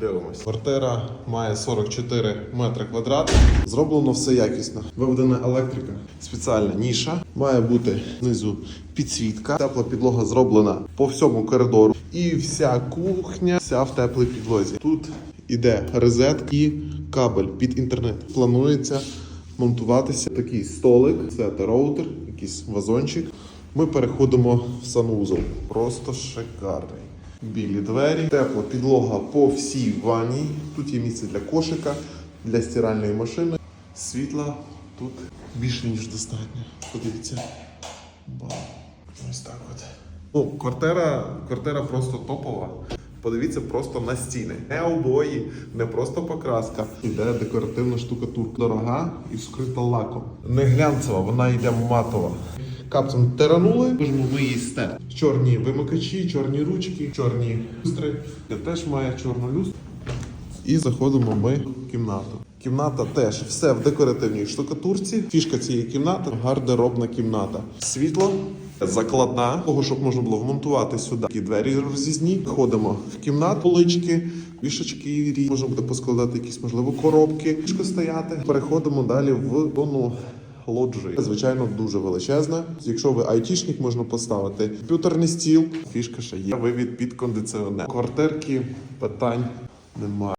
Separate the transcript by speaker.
Speaker 1: Дивимось. Квартира має 44 метри квадратних. Зроблено все якісно. Виведена електрика. Спеціальна ніша. Має бути знизу підсвітка. Тепла підлога зроблена по всьому коридору. І вся кухня, вся в теплій підлозі. Тут іде розет і кабель під інтернет. Планується монтуватися такий столик, це роутер, якийсь вазончик. Ми переходимо в санузел. Просто шикарний. Білі двері, тепла підлога по всій ванні. Тут є місце для кошика, для стиральної машини. Світла тут більше ніж достатньо. Подивіться. Вау. Ось так от. Ну, квартира, квартира просто топова. Подивіться просто на стіни. Не обої, не просто покраска. Іде декоративна штукатурка. Дорога і вскрита лаком. Не глянцева, вона йде матова. Капцем теранули, можемо виїсти. Чорні вимикачі, чорні ручки, чорні люстри. Це теж має чорну люстру. І заходимо ми в кімнату. Кімната теж все в декоративній штукатурці. Фішка цієї кімнати гардеробна кімната. Світло. Закладна, того, щоб можна було вмонтувати сюди такі двері розрізні. Ходимо в кімнату, полички, вішачки різні. Можна буде поскладати якісь, можливо, коробки, ліжко стояти. Переходимо далі в зону лоджії. Звичайно, дуже величезна. Якщо ви айтішник, можна поставити комп'ютерний стіл. Фішка ще є. Вивід під кондиціонер. Квартирки питань немає.